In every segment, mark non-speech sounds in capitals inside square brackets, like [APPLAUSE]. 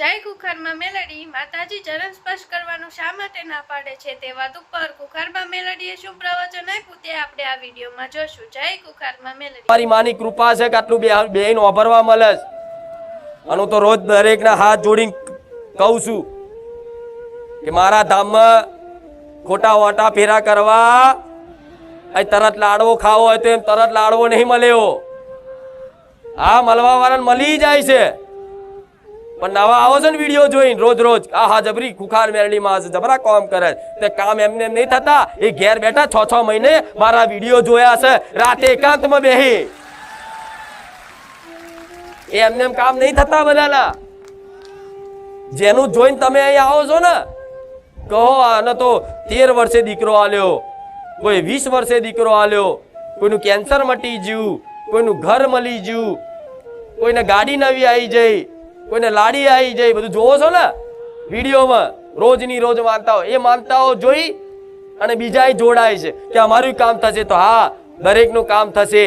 જય કુખરમાં મેલડી માતાજી ચરણ સ્પર્શ કરવાનું શા માટે ના પાડે છે તે વાત ઉપર કુખરમાં મેલડીએ શું પ્રવચન આપ્યું તે આપણે આ વિડીયોમાં જોશું. જય કુખરમાં મેલડી. મારી માની કૃપા છે કે આટલું બે બેન ઓભરવા મળે છે. અને તો રોજ દરેકના હાથ જોડીને કહું છું કે મારા ધામમાં ખોટા વટા ફેરા કરવા અહીં તરત લાડવો ખાવો હોય તો એમ તરત લાડવો નહીં મળ્યો. હા મળવા વાળાને મળી જાય છે. પણ નવા આવો છે ને વીડિયો જોઈને રોજ રોજ આ હા જબરી ખુખાર મેરડીમાં જબરા કામ કરે તે કામ એમને એમ નહીં થતા, એ ઘેર બેઠા છ છ મહિને મારા વીડિયો જોયા છે. રાતે એકાંતમાં બેહી. એમને એમ કામ નહીં થતા બધાના. જેનું જોઈને તમે અહીં આવો છો ને, કહો આને તો તેર વર્ષે દીકરો આલ્યો, કોઈ વીસ વર્ષે દીકરો આલ્યો, કોઈનું કેન્સર મટી ગયું કોઈનું ઘર મળી ગયું કોઈને ગાડી નવી આવી જઈ કોઈને લાડી આવી જાય, બધું જોવો છો ને? વિડીયોમાં રોજની રોજ માનતાઓ, એ માનતાઓ જોઈ અને બીજા જોડાય છે કે અમારું કામ થશે તો હા, દરેકનું કામ થશે.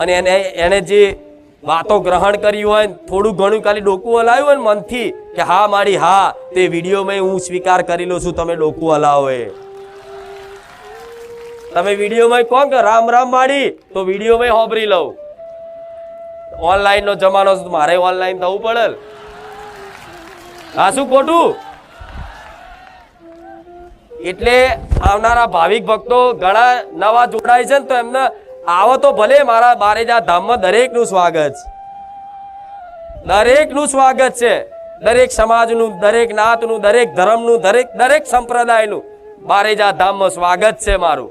અને એને એને જે વાતો ગ્રહણ કરી હોય થોડું ઘણું ખાલી ડોકું હલાવ્યું હોય ને મનથી કે હા, મારી હા, તે વિડીયોમાં હું સ્વીકાર કરી લઉં છું, તમે ડોકું હલાવો એ. તમે વિડીયોમાં કહો કે રામ રામ માડી તો વિડીયોમાં હોબરી લઉં. ઓનલાઈન નો જમાનો છે મારે ઓનલાઈન થવું પડે આ શું ખોટું? એટલે આવનારા ભાવિક ભક્તો ઘણા નવા જોડાય છે ને, તો એમને આવો તો ભલે મારા બારેજા ધામમાં દરેકનું સ્વાગત છે. દરેકનું સ્વાગત છે. દરેક સમાજનું, દરેક નાતનું, દરેક ધર્મનું, દરેક દરેક સંપ્રદાયનું બારેજા ધામમાં સ્વાગત છે મારું.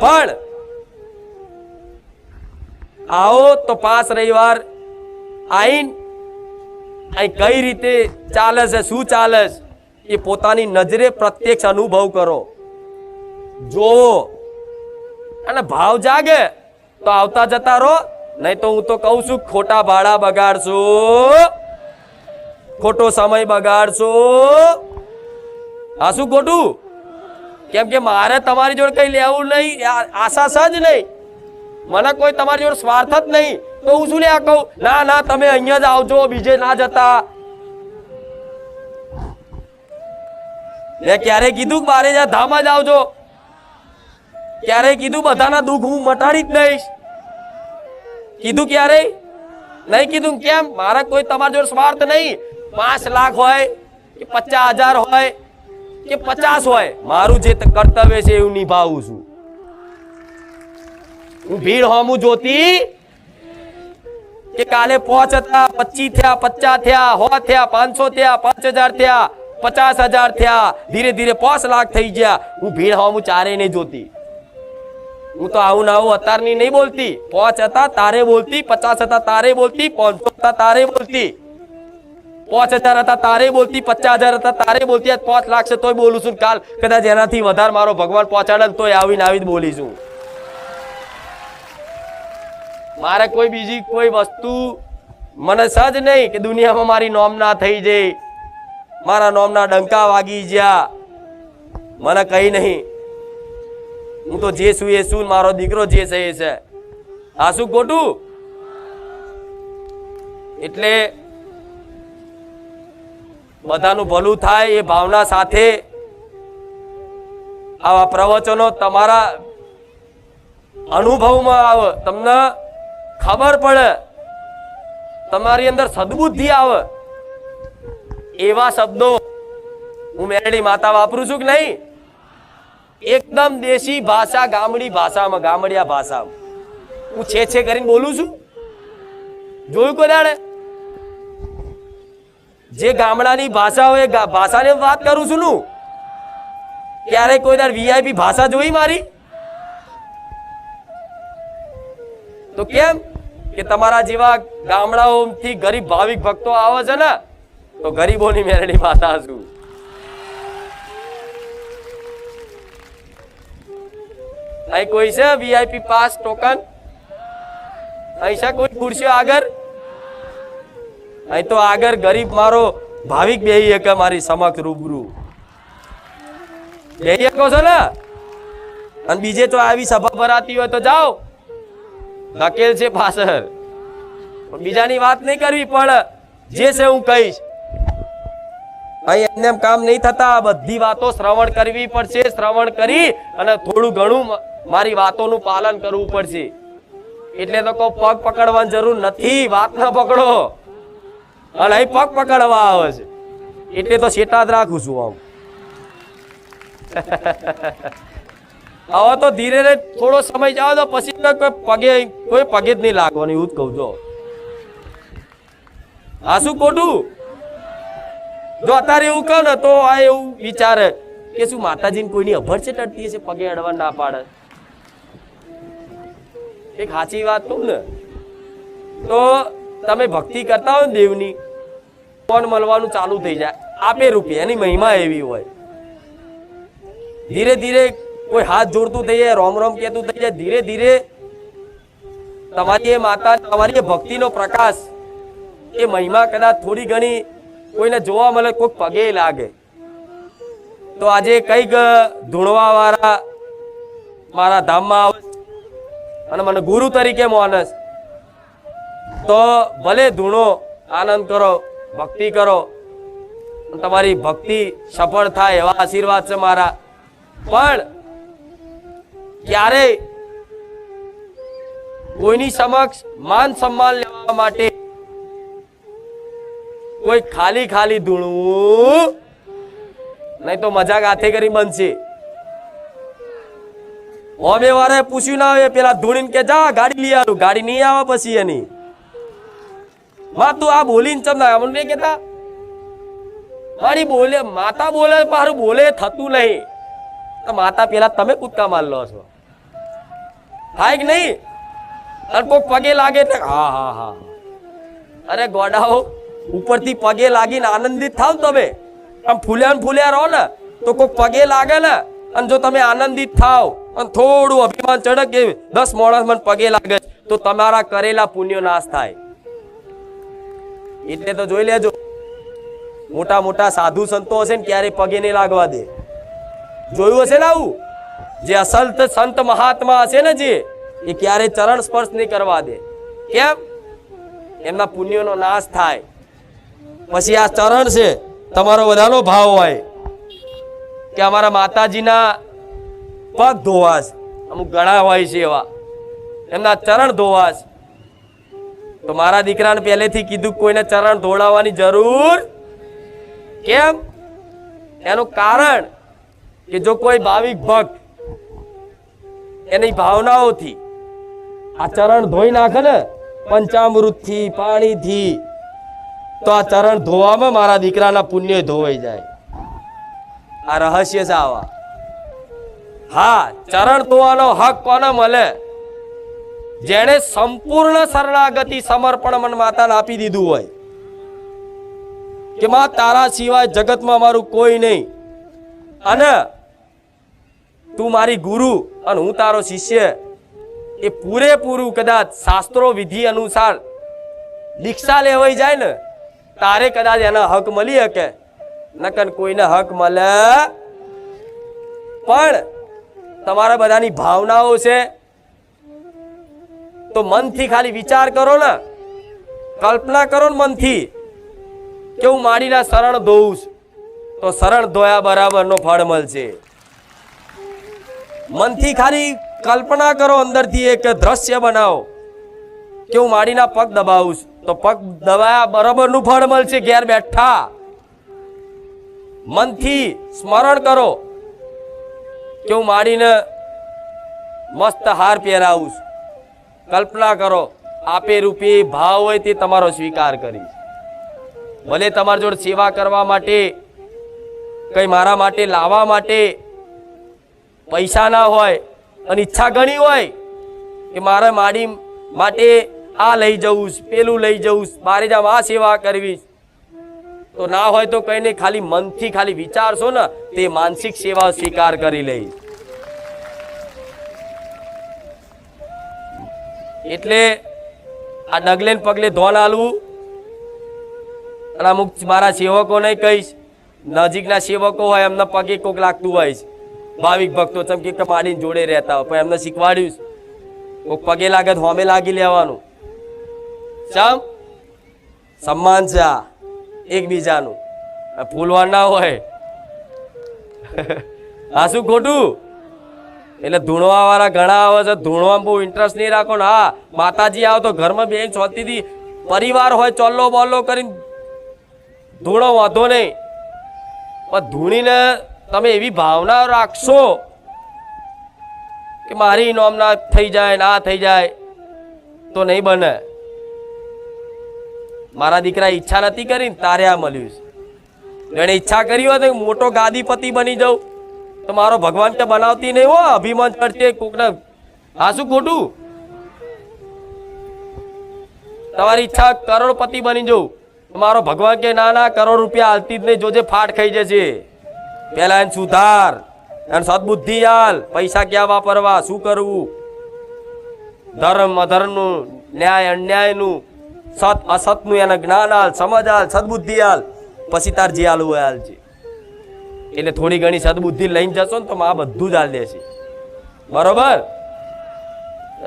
પણ આવો તો પાંચ રવિવાર. આઈન અહીં કઈ રીતે ચાલે છે, શું ચાલે છે? એ પોતાની નજરે પ્રત્યક્ષ અનુભવ કરો. જોવો અને ભાવ જાગે તો આવતા જતા રહો. નહીં તો હું તો કહું છું, ખોટા ભાડા બગાડશો. ખોટો સમય બગાડશો. આ શું ખોટું? કેમ કે મારે તમારી જોડે કઈ લેવું નહીં આશા સજ નહીં. મને કોઈ તમારી જોડે સ્વાર્થ જ નહીં. તો હું શું લે કહું? ના ના, તમે અહીંયા જ આવજો, બીજે ના જતા. મેં ક્યારે કીધું કે મારે જ્યાં ધામ જ આવજો. ક્યારે કીધું બધાના દુઃખ હું મટાડી જ દઈશ. કીધું ક્યારે નહીં કીધું કેમ? મારા કોઈ તમારી જોડે સ્વાર્થ નહીં. પાંચ લાખ હોય કે પચાસ હજાર હોય કે પચાસ હોય. મારું જે કર્તવ્ય છે એવું નિભાવું છું. ભીડ હોમું જોતી? કે કાલે પોચ હતા, પચીસ થયા, પચાસ થયા હો થયા, પાંચસો થયા, પાંચ હજાર થયા, પચાસ હજાર થયા. ધીરે ધીરે પાંચ લાખ થઈ ગયા. હું ભીડ હોમું ચારે નહીં જોતી. હું તો આવું ના આવું અત્યારની નહીં બોલતી. પોચ હતા, તારે બોલતી. પચાસ હતા, તારે બોલતી. પાંચસો હતા, તારે બોલતી. પાંચ હજાર હતા, તારે બોલતી. પચાસ હજાર હતા, તારે બોલતી. પાંચ લાખ છે તોય બોલું છું કાલ. કદાચ એનાથી વધારે મારો ભગવાન પહોંચાડે તોય આવીને આવી જ બોલીશું. મારે કોઈ બીજી કોઈ વસ્તુ મને સજ નહીં કે દુનિયામાં મારી નોમના થઈ જાય મારા નોમના ડંકા વાગી ગયા મને કઈ નહીં. હું તો જે છું એ છું મારો દીકરો જે છે એ છે. આ શું ખોટું? એટલે બધાનું ભલું થાય એ ભાવના સાથે આવા પ્રવચનો તમારા અનુભવમાં આવે. તમને ખબર પડે. તમારી અંદર સદબુદ્ધિ આવે. એવા શબ્દો હું મેરડી માતા વાપરું છું કે નહીં? એકદમ દેશી ભાષા, ગામડી ભાષામાં, ગામડિયા ભાષામાં. હું છે છે કરીને બોલું છું. જોયું દાડે? જે ગામડાની ભાષા હોય ભાષાને વાત કરું છું નું. ક્યારેક કોઈ દાડ વીઆઈપી ભાષા જોઈ મારી? તો કેમ? કે તમારા જેવા ગામડાઓથી ગરીબ ભાવિક ભક્તો આવે છે ને, તો ગરીબોની મેરડી માતા છું. અહીં કોઈ છે વીઆઈપી પાસ ટોકન અહીં છે કોઈ ખુરશીઓ આગળ? અહીં તો આગળ ગરીબ મારો ભાવિક બે એક મારી સમક્ષ રૂબરૂ. બે શકો છો ને? અને બીજે તો આવી સભા ભરાતી હોય તો જાઓ. ધકેલ છે પાછળ. બીજાની વાત નહીં કરવી, પણ જે છે હું કહીશ. અહીં એમને એમ કામ નહીં થતા બધી વાતો શ્રવણ કરવી પડશે, શ્રવણ કરી અને થોડું ઘણું મારી વાતોનું પાલન કરવું પડશે. એટલે તો કોઈ પગ પકડવાની જરૂર નથી, વાત ના પકડો. અને અહીં પગ પકડવા આવે છે. એટલે તો શેટા જ રાખું છું આમ. [LAUGHS] હવે તો ધીરે થોડો સમય જાવ તો પછી કોઈ પગે કોઈ પગે જ નહીં લાગવાનું એવું જ કહું છો. આ શું ખોટું? જો અત્યારે એવું કહો ને તો આ એવું વિચારે કે શું માતાજીને કોઈની અભર છે ટટતી છે પગે અડવા ના પાડે? એક સાચી વાત કહું ને, તો તમે ભક્તિ કરતા હોય ને દેવની, ફોન મળવાનું ચાલુ થઈ જાય. આપે રૂપિયા એની મહિમા એવી હોય. ધીરે ધીરે કોઈ હાથ જોડતું થઈ જાય રોમ રોમ કહેતું થઈ જાય, ધીરે ધીરે તમારી એ માતા, તમારી એ ભક્તિનો પ્રકાશ, એ મહિમા કદાચ થોડી ઘણી કોઈને જોવા મળે, કોઈક પગે લાગે. તો આજે કંઈક ધૂણવા વાળા મારા ધામમાં આવે. અને મને ગુરુ તરીકે માનસ. તો ભલે ધૂણો આનંદ કરો, ભક્તિ કરો તમારી ભક્તિ સફળ થાય એવા આશીર્વાદ છે મારા. પણ ક્યારેય કોઈની સમક્ષ માન સન્માન લેવા માટે કોઈ ખાલી ખાલી ધૂણવું નહીં તો મજાક હાથે કરી બનશે. ઓમે વારે પૂછ્યું ના આવે પેલા ધૂણીને કે જા, ગાડી લઈ આવું ગાડી નહીં આવે પછી એની. માં, તું આ બોલીને ચમ ના, અમને નહીં કેતા મારી બોલે, માતા બોલે, મારું બોલે, થતું નહીં. માતા પેલા તમે કૂદકા માર લો છો. થાય કે નહીં? અને કોઈક પગે લાગે એટલે હા હા હા. અરે ગોડાઓ, ઉપરથી પગે લાગીને આનંદિત થાવ તમે. આમ ફૂલ્યા ને ફૂલ્યા રહો ને, તો કોઈક પગે લાગે ને, અને જો તમે આનંદિત થાવ, અને થોડું અભિમાન ચડક કે દસ માણસ મને પગે લાગે, તો તમારા કરેલા પુણ્યો નાશ થાય. એટલે તો જોઈ લેજો, મોટા મોટા સાધુ સંતો હશે ને ક્યારે પગે નહીં લાગવા દે. જોયું હશે ને આવું? જે અસલ સંત મહાત્મા હશે ને જે, એ ક્યારે ચરણ સ્પર્શ નહીં કરવા દે. કેમ? એમના પુણ્યનો નાશ થાય. પછી આ ચરણ છે, તમારો બધાનો ભાવ હોય. કે અમારા માતાજીના પગ ધોવાશ અમુક ઘણા હોય છે એવા. એમના ચરણ ધોવાશ તો મારા દીકરાને પહેલેથી કીધું કોઈને ચરણ ધોળાવવાની જરૂર કેમ? એનું કારણ કે જો કોઈ ભાવિક ભક્ત એની ભાવનાઓથી. આ ચરણ ધોઈ નાખે ને, પંચામૃતથી, પાણીથી. તો આ ચરણ ધોવામાં મારા દીકરાના પુણ્ય ધોવાઈ જાય. આ રહસ્ય છે આવા. હા, ચરણ ધોવાનો હક કોને મળે? જેણે સંપૂર્ણ શરણાગતિ સમર્પણ મન માતાને આપી દીધું હોય. કે માં, તારા સિવાય જગતમાં મારું કોઈ નહીં. અને તું મારી ગુરુ અને હું તારો શિષ્ય એ પૂરેપૂરું કદાચ શાસ્ત્રો વિધિ અનુસાર દીક્ષા લેવાઈ જાય ને, તારે કદાચ એના હક મળી શકે. નકન કોઈને હક મળે પણ તમારા બધાની ભાવનાઓ છે, તો મનથી ખાલી વિચાર કરો ને. કલ્પના કરો ને મનથી કે હું માડીના શરણ ધોઉં તો શરણ ધોયા બરાબરનો ફળ મળશે. મનથી ખાલી કલ્પના કરો અંદરથી એક દ્રશ્ય બનાવો. કે હું માડીના પગ દબાવું તો પગ દબાયા બરાબરનું ફળ મળશે ઘેર બેઠા. મનથી સ્મરણ કરો કે હું માડીને મસ્ત હાર પહેરાવું કલ્પના કરો, આપે રૂપી ભાવ હોય તે તમારો સ્વીકાર કરીશ ભલે તમારી જોડે સેવા કરવા માટે, કંઈ મારા માટે, લાવવા માટે પૈસા ના હોય અને ઈચ્છા ઘણી હોય કે મારે માડી માટે આ લઈ જવું પેલું લઈ જવું મારે જામ આ સેવા કરવી તો ના હોય તો કઈ નહીં ખાલી મનથી ખાલી વિચારશો ને, તે માનસિક સેવા સ્વીકાર કરી લઈશ એટલે આ ડગલે પગલે ધોન આલવું. અને અમુક મારા સેવકોને કહીશ, નજીકના સેવકો હોય એમના પગે કોક લાગતું હોય છે. ભાવિક ભક્તો ચમકી પાડીને જોડે રહેતા હોય. પણ એમને શીખવાડ્યું. કોક પગે લાગે તો હોમે લાગી લેવાનું. ચમ? સન્માન છે આ, એકબીજાનું. આ ના હોય. [LAUGHS] હા શું ખોટું? એટલે ધૂણવા વાળા ઘણા આવે છે. ધૂણવામાં બહુ ઇન્ટરેસ્ટ નહીં રાખો ને. હા, માતાજી આવો તો ઘરમાં બેન શાંતિથી પરિવાર હોય, ચોલ્લો બોલ્લો કરીને ધૂણો વાંધો નહીં. પણ ધૂણીને તમે એવી ભાવના રાખશો કે મારી નોમના થઈ જાય, ના થઈ જાય, તો નહીં બને. મારા દીકરા ઈચ્છા નથી કરી તારે આ મળ્યું છે. એને ઈચ્છા કરી હોય તો મોટો ગાદીપતિ બની જાઉં. તો મારો ભગવાન તો બનાવતી નહીં હો, અભિમાન ચડશે કોકને. હા, શું ખોટું? તમારી ઈચ્છા કરોડપતિ બની જવું મારો ભગવાન કે ના ના, કરોડ રૂપિયા હાલતી જ નહીં, જોજે ફાટ ખાઈ જશે. પેલા એને સુધાર, એને સદબુદ્ધિ હાલ પૈસા ક્યાં વાપરવા, શું કરવું? ધર્મ, અધર્મનું, ન્યાય, અન્યાયનું, સત, અસતનું એને જ્ઞાન હાલ સમજ હાલ સદબુદ્ધિ હાલ પછી તાર જે હાલવું હોય હાલ છે એટલે થોડી ઘણી સદબુદ્ધિ લઈને જશો ને તો આ બધું જ હાલ દેશે. બરોબર?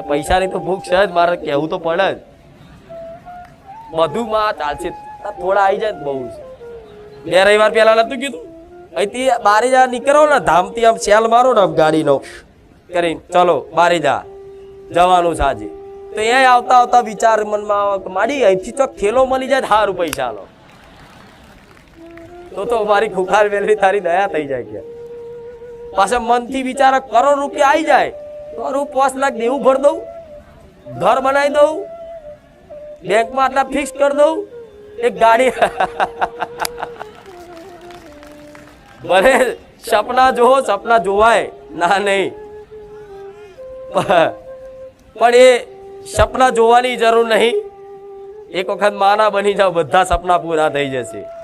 પૈસાની તો ભૂખ છે જ, મારે કહેવું તો પડે જ. બધું માં ચાલશે. થોડા આવી જાય બહુ. છે બે રવિવાર પહેલા નતું કીધું? અહીંથી બારે જા નીકળો ને, ધામથી આમ સેલ મારો ને આમ ગાડીનો. કરીને ચલો બારે જા જવાનું છે આજે. તો એ આવતા આવતા વિચાર મનમાં માડી, અહીંથી તો ખેલો મળી જાય સારું પૈસા લો તો તો મારી ખુખાર વેલરી તારી દયા થઈ જાય કે. પાછા મનથી વિચાર કરોડ રૂપિયા આવી જાય. તો હું પાંચ લાખ દેવું ભર દઉં. ઘર બનાવી દઉં. બેંકમાં આટલા ફિક્સ કરી દઉં. એક ગાડી. [LAUGHS] ભલે સપના જોવો સપના જોવાય. ના, નહીં. પણ એ સપના જોવાની જરૂર નહીં. એક વખત માના બની જાવ બધા સપના પૂરા થઈ જશે.